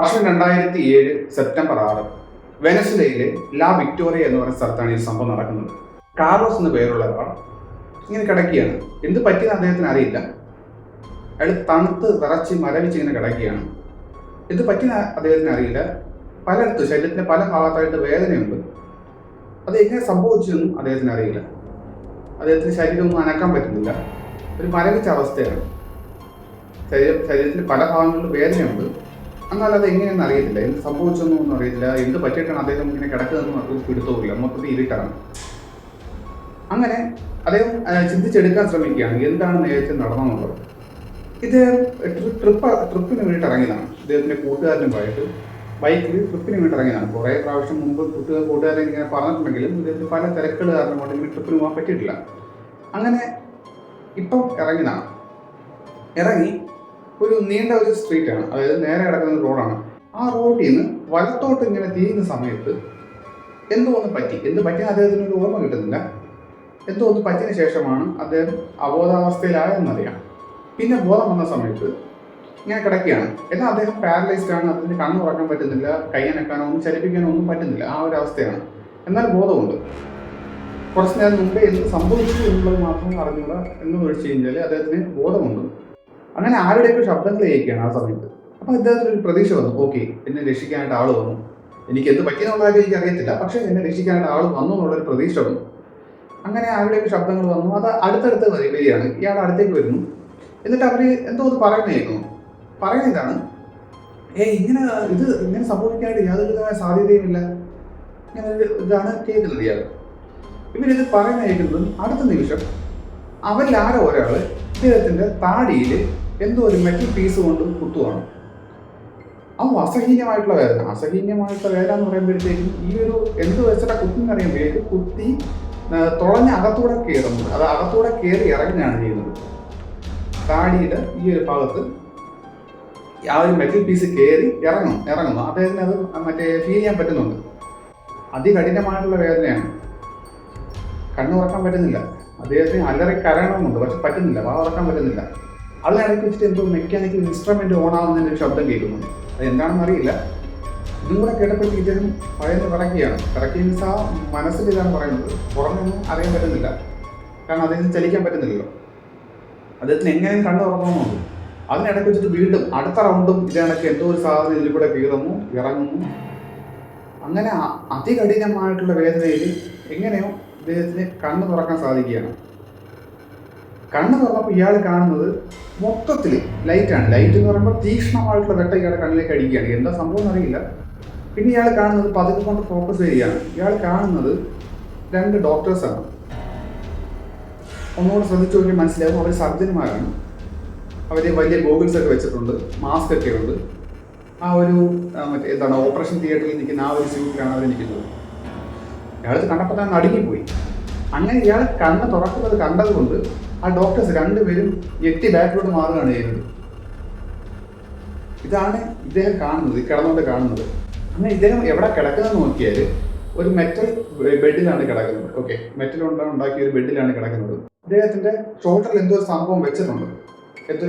വർഷം രണ്ടായിരത്തി ഏഴ് സെപ്റ്റംബർ ആറ് വെനസുലയിലെ ലാ വിക്ടോറിയ എന്ന് പറയുന്ന സ്ഥലത്താണ് ഈ സംഭവം നടക്കുന്നത്. കാർലോസ് എന്ന് പേരുള്ള ഒരാൾ ഇങ്ങനെ കിടക്കുകയാണ്. എന്ത് പറ്റിയെന്ന് അദ്ദേഹത്തിന് അറിയില്ല. അയാൾ തണുത്ത് വിറച്ച് മരവിച്ച് ഇങ്ങനെ കിടക്കുകയാണ്. എന്ത് പറ്റിയെന്ന് അദ്ദേഹത്തിന് അറിയില്ല. പലയിടത്തും ശരീരത്തിന്റെ പല ഭാഗത്തായിട്ട് വേദനയുണ്ട്. അത് എങ്ങനെ സംഭവിച്ചെന്നും അദ്ദേഹത്തിന് അറിയില്ല. അദ്ദേഹത്തിന് ശരീരം ഒന്നും അനക്കാൻ പറ്റുന്നില്ല. ഒരു മരവിച്ച അവസ്ഥയാണ്. ശരീരം ശരീരത്തിന്റെ പല ഭാഗങ്ങളിലും വേദനയുണ്ട്. എന്നാൽ അത് എങ്ങനെയെന്ന് അറിയത്തില്ല. എന്ത് സംഭവിച്ചൊന്നും ഒന്നും അറിയത്തില്ല. എന്ത് പറ്റിയിട്ടാണ് അദ്ദേഹം ഇങ്ങനെ കിടക്കുന്നതെന്നും അവർക്ക് പിടുത്തവുമില്ല. മൊത്തത്തിൽ ഇരുട്ടാണ്. അങ്ങനെ അദ്ദേഹം ചിന്തിച്ചെടുക്കാൻ ശ്രമിക്കുകയാണ്. എന്താണ് നേരത്തെ നടന്നതെന്നുള്ളത്. ഇദ്ദേഹം ട്രിപ്പ് ട്രിപ്പ് ട്രിപ്പിന് വേണ്ടിയിട്ട് ഇറങ്ങിയതാണ്. ഇദ്ദേഹത്തിന്റെ കൂട്ടുകാരനുമായിട്ട് ബൈക്കിൽ ട്രിപ്പിന് വേണ്ടി ഇറങ്ങിയതാണ്. കുറേ പ്രാവശ്യം മുമ്പ് കൂട്ടുകാർ കൂട്ടുകാരെ ഇങ്ങനെ പറഞ്ഞിട്ടുണ്ടെങ്കിലും ഇദ്ദേഹത്തിന് പല തിരക്കുകൾ കാരണം കൊണ്ട് ഇങ്ങനെ ട്രിപ്പിന് പോകാൻ പറ്റിയിട്ടില്ല. അങ്ങനെ ഇപ്പം ഇറങ്ങിയതാണ്. ഇറങ്ങി ഒരു നീണ്ട ഒരു സ്ട്രീറ്റ് ആണ്. അതായത് നേരെ കിടക്കുന്ന റോഡാണ് ആ റോഡിൽ നിന്ന് വലത്തോട്ട് ഇങ്ങനെ തിരിയുന്ന സമയത്ത് എന്തോ ഒന്ന് പറ്റി. എന്ത് പറ്റി? അദ്ദേഹത്തിന് ഒരു ഓർമ്മ കിട്ടുന്നില്ല. എന്തോ ഒന്ന് പറ്റിയതിന് ശേഷമാണ് അദ്ദേഹം അബോധാവസ്ഥയിലായെന്നറിയാം. പിന്നെ ബോധം വന്ന സമയത്ത് ഇങ്ങനെ കിടക്കുകയാണ്. എന്നാൽ അദ്ദേഹം പാരലൈസ്ഡ് ആണ്. അതിന് കണ്ണ് തുറക്കാൻ പറ്റുന്നില്ല. കൈയനക്കാനോ ഒന്നും ചലിപ്പിക്കാനോ ഒന്നും പറ്റുന്നില്ല. ആ ഒരു അവസ്ഥയാണ്. എന്നാൽ ബോധമുണ്ട്. കുറച്ച് നേരം മുമ്പേ എന്ത് സംഭവിച്ചു എന്നുള്ളത് മാത്രം അറിഞ്ഞുള്ള എന്ന് വിളിച്ചു കഴിഞ്ഞാൽ അദ്ദേഹത്തിന് ബോധമുണ്ട്. അങ്ങനെ ആരുടെയൊക്കെ ശബ്ദങ്ങൾ കേൾക്കുകയാണ് ആ സമയത്ത്. അപ്പോൾ അദ്ദേഹത്തിന് ഒരു പ്രതീക്ഷ വന്നു. ഓക്കെ എന്നെ രക്ഷിക്കാനായിട്ട് ആൾ വന്നു. എനിക്ക് എന്ത് പറ്റിയെന്നുള്ള കാര്യം എനിക്ക് അറിയത്തില്ല. പക്ഷേ എന്നെ രക്ഷിക്കാനായിട്ട് ആൾ വന്നു എന്നുള്ളൊരു പ്രതീക്ഷ വന്നു. അങ്ങനെ ആരുടെയൊക്കെ ശബ്ദങ്ങൾ വന്നു. അത് അടുത്തടുത്ത് വരി- വരികയാണ് ഇയാൾ അടുത്തേക്ക് വരുന്നു. എന്നിട്ട് അവർ എന്തോ ഒന്ന് പറയുന്നത് കേൾക്കുന്നു. പറയുന്നതാണ് ഏ ഇങ്ങനെ ഇത് ഇങ്ങനെ സംഭവിക്കാനായിട്ട് യാതൊരു സാധ്യതയും സാധ്യതയുമില്ല ഇങ്ങനെ ഇതാണ് കേൾക്കുന്നത് ഇയാൾ. ഇവരിത് പറയുന്ന കേൾക്കുന്നതും അടുത്ത നിമിഷം അവരിൽ ആരോ ഒരാൾ ഇദ്ദേഹത്തിന്റെ താടിയിൽ എന്തോ ഒരു മെറ്റൽ പീസ് കൊണ്ട് കുത്തുവാണ്. അത് അസഹീനമായിട്ടുള്ള വേദന. അസഹീനമായിട്ടുള്ള വേദന എന്ന് പറയുമ്പോഴത്തേക്കും ഈ ഒരു എന്ത് വെച്ചിട്ടാ കുത്തുന്ന അറിയുമ്പോഴേക്കും കുത്തി ആ, തുളഞ്ഞ അകത്തൂടെ കയറുന്നത്. അത് അകത്തൂടെ കയറി ഇറങ്ങുകയാണ് ചെയ്യുന്നത്. താടിയുടെ ഈ ഒരു ഭാഗത്ത് ആ ഒരു മെറ്റൽ പീസ് കയറി ഇറങ്ങും ഇറങ്ങുന്നു. അദ്ദേഹത്തിന് അത് മറ്റേ ഫീൽ ചെയ്യാൻ പറ്റുന്നുണ്ട്. അതികഠിനമായിട്ടുള്ള വേദനയാണ്. കണ്ണുറക്കാൻ പറ്റുന്നില്ല. അദ്ദേഹത്തിന് അലറി കരയണമെന്നുണ്ട്. പക്ഷെ പറ്റുന്നില്ല. വാ തുറക്കാൻ പറ്റുന്നില്ല. അതിനിടയ്ക്ക് വെച്ചിട്ട് എന്തോ മെക്കാനിക്കൽ ഇൻസ്ട്രുമെന്റ് ഓൺ ആവുന്നതിന്റെ ഒരു ശബ്ദം കേൾക്കുന്നു. അത് എന്താണെന്ന് അറിയില്ല. ഇതും കൂടെ കേട്ടപ്പോഴത്തേക്ക് ഇദ്ദേഹം പറയുന്നത് വിറക്കുകയാണ് മീൻസ് ആ മനസ്സിൽ ഇതാണ് പറയുന്നത്. പുറമൊന്നും അറിയാൻ പറ്റുന്നില്ല. കാരണം അദ്ദേഹത്തിന് ചലിക്കാൻ പറ്റുന്നില്ലല്ലോ. അദ്ദേഹത്തിന് എങ്ങനെയും കണ്ണു തുറക്കണമെന്നുണ്ട് അതിനിടയ്ക്ക് വെച്ചിട്ട് വീണ്ടും അടുത്ത റൗണ്ടും ഇതേണക്ക് എന്തോ ഒരു സാധനം ഇതിൽ കൂടെ കീറുന്നു ഇറങ്ങുന്നു. അങ്ങനെ അതികഠിനമായിട്ടുള്ള വേദനയിൽ എങ്ങനെയോ ഇദ്ദേഹത്തിന് കണ്ണ് തുറക്കാൻ സാധിക്കുകയാണ്. കണ്ണ് തുറന്നപ്പോൾ ഇയാൾ കാണുന്നത് മൊത്തത്തിൽ ലൈറ്റാണ് ലൈറ്റ് എന്ന് പറയുമ്പോൾ തീക്ഷ്ണമായിട്ടുള്ള വെട്ട ഇയാളെ കണ്ണിലേക്ക് അടിക്കുകയാണ്. എന്താ സംഭവം എന്നറിയില്ല. പിന്നെ ഇയാൾ കാണുന്നത് പതുക്കെ കൊണ്ട് ഫോക്കസ് ചെയ്യുകയാണ്. ഇയാൾ കാണുന്നത് രണ്ട് ഡോക്ടേഴ്സാണ് ഒന്നുകൂടെ ശ്രദ്ധിച്ചു നോക്കി മനസ്സിലാവും. അവർ സർജന്മാരാണ് അവർ വലിയ ഗോഗിൾസ് ഒക്കെ വെച്ചിട്ടുണ്ട്. മാസ്ക് ഒക്കെ ഉണ്ട്. ആ ഒരു മറ്റേ എന്താണ് ഓപ്പറേഷൻ തിയേറ്ററിൽ നിൽക്കുന്ന ആ ഒരു സ്യൂട്ടിലാണ് അവർ നിൽക്കുന്നത്. ഇയാൾ കണ്ടപ്പോൾ തന്നെ അടുങ്ങിപ്പോയി. അങ്ങനെ ഇയാൾ കണ്ണ് തുറക്കുന്നത് കണ്ടതുകൊണ്ട് ആ ഡോക്ടേഴ്സ് രണ്ടുപേരും എത്തി ബാക്കിലോട്ട് മാറുകയാണ് ചെയ്യുന്നത്. ഇതാണ് ഇദ്ദേഹം കാണുന്നത് ഈ കിടന്നുകൊണ്ട് കാണുന്നത്. അങ്ങനെ ഇദ്ദേഹം എവിടെ കിടക്കുന്നത് നോക്കിയാൽ ഒരു മെറ്റൽ ബെഡിലാണ് കിടക്കുന്നത്. ഓക്കെ മെറ്റൽ ഉണ്ടാക്കിയ ഒരു ബെഡിലാണ് കിടക്കുന്നത്. ഇദ്ദേഹത്തിന്റെ ഷോൾഡറിൽ എന്തോ ഒരു സംഭവം വെച്ചിട്ടുണ്ട്. എന്തോ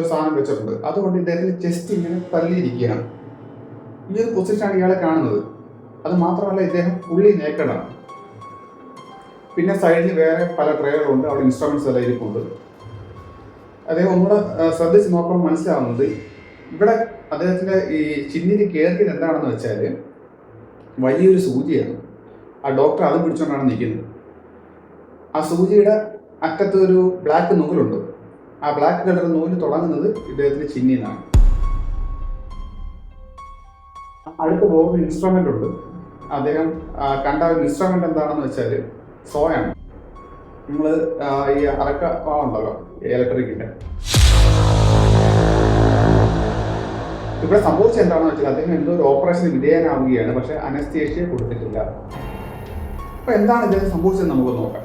ഒരു സാധനം വെച്ചിട്ടുണ്ട്. അതുകൊണ്ട് ഇദ്ദേഹത്തിന്റെ ചെസ്റ്റ് ഇങ്ങനെ തള്ളിയിരിക്കുകയാണ്. ഈ ഒരു പൊസിഷനാണ് ഇയാളെ കാണുന്നത്. അത് മാത്രമല്ല ഇദ്ദേഹം പുള്ളി നേക്കഡാണ് പിന്നെ സൈഡിൽ വേറെ പല ട്രേകളുണ്ട് അവിടെ ഇൻസ്ട്രുമെന്റ്സ് എല്ലാം ഇരിപ്പുണ്ട്. അദ്ദേഹം ഒന്നുകൂടെ ശ്രദ്ധിച്ച് നോക്കുമ്പോൾ മനസ്സിലാവുന്നത് ഇവിടെ അദ്ദേഹത്തിന്റെ ഈ ചിന്നിന് കയറിയത് എന്താണെന്ന് വെച്ചാൽ വലിയൊരു സൂചിയാണ്. ആ ഡോക്ടർ അത് പിടിച്ചുകൊണ്ടാണ് നിൽക്കുന്നത്. ആ സൂചിയുടെ അറ്റത്ത് ഒരു ബ്ലാക്ക് നൂലുണ്ട്. ആ ബ്ലാക്ക് കളർ നൂൽ തുടങ്ങുന്നത് ഇദ്ദേഹത്തിന്റെ ചിന്നിന്നാണ് അടുത്ത് പോകുന്ന ഇൻസ്ട്രുമെന്റ് ഉണ്ട്. അദ്ദേഹം കണ്ട ഒരു ഇൻസ്ട്രുമെന്റ് എന്താണെന്ന് വെച്ചാൽ സോയാണ്. നമ്മൾ ഈ അറക്ക ഉണ്ടല്ലോ ഇലക്ട്രിക്കിന്റെ ഇവിടെ സംഭവിച്ചത് എന്താണെന്ന് വെച്ചാൽ അദ്ദേഹം എന്തോ ഒരു ഓപ്പറേഷൻ വിധേയനാവുകയാണ് പക്ഷെ അനസ്തേഷ്യ കൊടുത്തിട്ടില്ല. അപ്പൊ എന്താണ് ഇദ്ദേഹം സംഭവിച്ചത് നമുക്ക് നോക്കാം.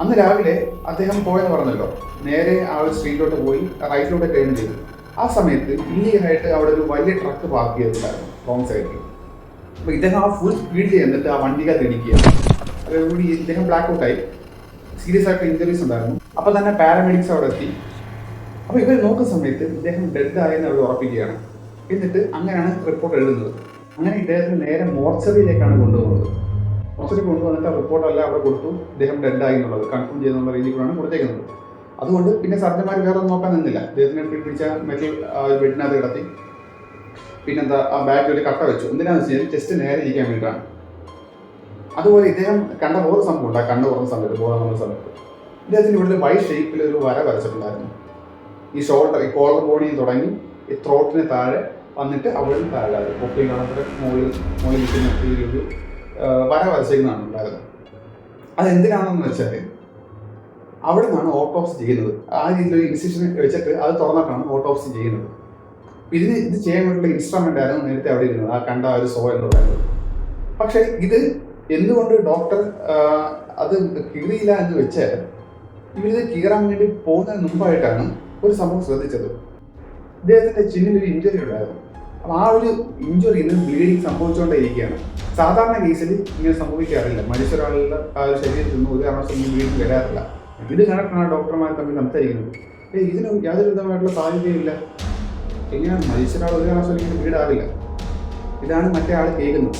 അന്ന് രാവിലെ അദ്ദേഹം പോയെന്ന് പറഞ്ഞല്ലോ നേരെ ആ ഒരു സ്ട്രീറ്റിലോട്ട് പോയി റൈറ്റിലോട്ട് ടേൺ ചെയ്തു. ആ സമയത്ത് ഇല്ലീഗലായിട്ട് അവിടെ ഒരു വലിയ ട്രക്ക് പാർക്ക് ചെയ്തിട്ടുണ്ടായിരുന്നു റോങ് സൈഡിൽ അപ്പൊ ഇദ്ദേഹം ആ ഫുൾ സ്പീഡിൽ ചെന്നിട്ട് ആ വണ്ടിക്കകത്ത് ഇടിക്കുകയാണ്. അതോടുകൂടി ഇദ്ദേഹം ബ്ലാക്ക് ഔട്ടായി സീരിയസ് ആയിട്ട് ഇഞ്ചറീസ് ഉണ്ടായിരുന്നു. അപ്പൊ തന്നെ പാരാമെഡിക്സ് അവിടെ എത്തി. അപ്പൊ ഇവർ നോക്കുന്ന സമയത്ത് ഇദ്ദേഹം ഡെഡ് ആയെന്ന് അവർ ഉറപ്പിക്കുകയാണ്. എന്നിട്ട് അങ്ങനെയാണ് റിപ്പോർട്ട് എഴുതുന്നത്. അങ്ങനെ ഇദ്ദേഹത്തിന് നേരെ മോർച്ചറിയിലേക്കാണ് കൊണ്ടുപോകുന്നത്. മോർച്ചറി കൊണ്ടുവന്നിട്ട് റിപ്പോർട്ടല്ല അവിടെ കൊടുത്തു. ഇദ്ദേഹം ഡെഡ് ആയി എന്നുള്ളത് കൺഫേം ചെയ്യുന്നുള്ള രീതിയിലാണ് കൊടുത്തേക്കുന്നത് അതുകൊണ്ട് പിന്നെ സർജന്മാർ വേറെ നോക്കാൻ നിന്നില്ല. ഇദ്ദേഹത്തിനെ പിടിച്ച മെറ്റൽ ബെഡിനകത്ത് കിടത്തി. പിന്നെന്താ ആ ബാറ്റ് ഒരു കട്ട വെച്ചു. എന്തിനാന്ന് വെച്ച് കഴിഞ്ഞാൽ ചെസ്റ്റ് നേരെ ഇരിക്കാൻ വേണ്ടിയിട്ടാണ്. അതുപോലെ ഇദ്ദേഹം കണ്ട വേറെ സംഭവം ആ കണ്ണ് തുറന്ന സമയത്ത് ബോധം വന്ന സമയത്ത്. ഇദ്ദേഹത്തിന് ഇവിടെ വൈ ഷേപ്പിൽ ഒരു വര വരച്ചിട്ടുണ്ടായിരുന്നു. ഈ ഷോൾഡർ ഈ കോളർ ബോഡിയിൽ തുടങ്ങി ഈ ത്രോട്ടിന് താഴെ വന്നിട്ട് അവിടെ നിന്ന് താഴെ അത് പൊക്കി കാണുമ്പോൾ മുകളിൽ മുകളിൽ നിൽക്കുന്ന ഒരു വര വരച്ചിരിക്കുന്നതാണ് ഉണ്ടായിരുന്നത്. അതെന്തിനാണെന്ന് വെച്ചാൽ അവിടെ നിന്നാണ് ഓട്ടോപ്സി ചെയ്യുന്നത്. ആ രീതിയിൽ ഇൻസ്റ്റിറ്റ്യൂഷൻ വെച്ചിട്ട് അത് തുറന്നിട്ടാണ് ഓട്ടോപ്സി ചെയ്യുന്നത്. ഇതിന് ഇത് ചെയ്യാൻ വേണ്ടിയുള്ള ഇൻസ്ട്രുമെന്റ് ആയിരുന്നു നേരത്തെ അവിടെ ഇരുന്നത്. ആ കണ്ട ഒരു സോ എന്ന് പറയുന്നത് പക്ഷേ ഇത് എന്തുകൊണ്ട് ഡോക്ടർ അത് കീറിയില്ല എന്ന് വെച്ച് ഇവരിത് കീറാൻ വേണ്ടി പോകുന്നതിന് മുമ്പായിട്ടാണ് ഒരു സംഭവം ശ്രദ്ധിച്ചത്. ഇദ്ദേഹത്തിന്റെ ചിന്നിൽ ഒരു ഇഞ്ചുറി ഉണ്ടായിരുന്നു. അപ്പൊ ആ ഒരു ഇഞ്ചുറി ഇന്ന് ബ്ലീഡിങ് സംഭവിച്ചുകൊണ്ടേയിരിക്കുകയാണ്. സാധാരണ കേസിൽ ഇങ്ങനെ സംഭവിക്കാറില്ല. മനുഷ്യരാളുടെ ആ ഒരു ശരീരത്തിൽ നിന്ന് ഒരു കാരണവശാലും ബ്ലീഡിങ് വരാറില്ല. ഇത് കണക്കാണ് ഡോക്ടർമാർ തമ്മിൽ സംസാരിക്കുന്നത്? ഏയ് ഇതിന് യാതൊരു വിധമായിട്ടുള്ള സാധ്യതയില്ല എങ്ങനെയാണ് മനുഷ്യരാൾ ഒരു കാരണവശാലും ഇങ്ങനെ ആവില്ല. ഇതാണ് മറ്റേ ആൾ കേൾക്കുന്നത്.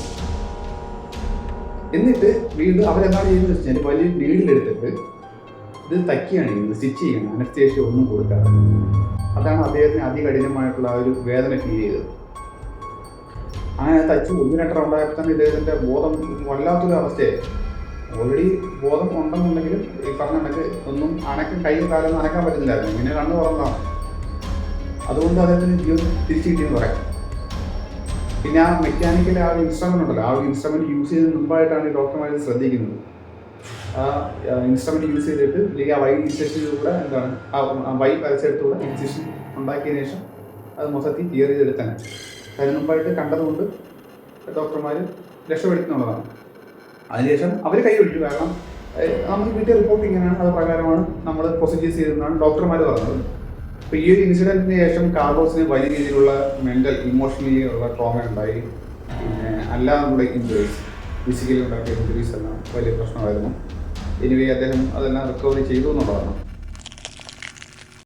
എന്നിട്ട് വീണ്ടും അവരെന്താണ് ചെയ്യുന്നത്? വെച്ചാൽ വലിയ നീഡിലെടുത്തിട്ട് ഇത് തക്കിയാണ് ചെയ്യുന്നത് സ്റ്റിച്ച് ചെയ്യണം അനസ്തേഷ്യ ഒന്നും കൊടുക്കാതെ. അതാണ് അദ്ദേഹത്തിന് അതികഠിനമായിട്ടുള്ള ആ ഒരു വേദന ഫീൽ ചെയ്തത്. അങ്ങനെ തച്ചു ഒന്ന് രണ്ട് റൗണ്ടായപ്പോൾ തന്നെ ഇദ്ദേഹത്തിന്റെ ബോധം വല്ലാത്തൊരു അവസ്ഥയായിരുന്നു ഓൾറെഡി ബോധം ഉണ്ടെന്നുണ്ടെങ്കിലും ഈ പറഞ്ഞ കണക്ക് ഒന്നും അനക്കം കൈയും കാലം അനക്കാൻ പറ്റുന്നില്ലായിരുന്നു. ഇങ്ങനെ കണ്ണു തുറന്നതാണ്. അതുകൊണ്ട് അദ്ദേഹത്തിന് ജീവിതം തിരിച്ചു കിട്ടിയെന്ന് പറയാം. പിന്നെ ആ മെക്കാനിക്കൽ ആ ഒരു ഇൻസ്ട്രുമെന്റ് ഉണ്ടല്ലോ ആ ഒരു ഇൻസ്ട്രുമെന്റ് യൂസ് ചെയ്ത് മുമ്പായിട്ടാണ് ഈ ഡോക്ടർമാർ ശ്രദ്ധിക്കുന്നത്. ആ ഇൻസ്ട്രുമെന്റ് യൂസ് ചെയ്തിട്ട് അല്ലെങ്കിൽ ആ വൈ ഇൻസെഷനിലൂടെ എന്താണ് ആ വൈ വരച്ചെടുത്തൂടെ ഇൻസെഷൻ ഉണ്ടാക്കിയതിന് ശേഷം അത് മൊത്തത്തിൽ ക്ലിയർ ചെയ്തെടുക്കാൻ അതിന് മുമ്പായിട്ട് കണ്ടതുകൊണ്ട് ഡോക്ടർമാർ രക്ഷപ്പെടുത്തുന്നുള്ളതാണ്. അതിനുശേഷം അവർ കൈ ഒഴിച്ചു കാരണം നമുക്ക് കിട്ടിയ റിപ്പോർട്ട് ഇങ്ങനെയാണ് അത് പ്രകാരമാണ് നമ്മൾ പ്രൊസീജിയേഴ്സ് ചെയ്തതെന്നാണ് ഡോക്ടർമാർ പറഞ്ഞത്. അപ്പോൾ ഈ ഒരു ഇൻസിഡന്റിന് ശേഷം കാർലോസിന് വലിയ രീതിയിലുള്ള മെന്റൽ ഇമോഷണലി ഉള്ള ട്രോമ ഉണ്ടായി. പിന്നെ അല്ലാതെ ഇഞ്ചുറീസ് ഫിസിക്കലി ഉണ്ടാക്കിയ ഇഞ്ചുറീസ് എല്ലാം വലിയ പ്രശ്നമായിരുന്നു. എനിവേ അദ്ദേഹം അതെല്ലാം റിക്കവറി ചെയ്തു എന്നുള്ളതാണ്.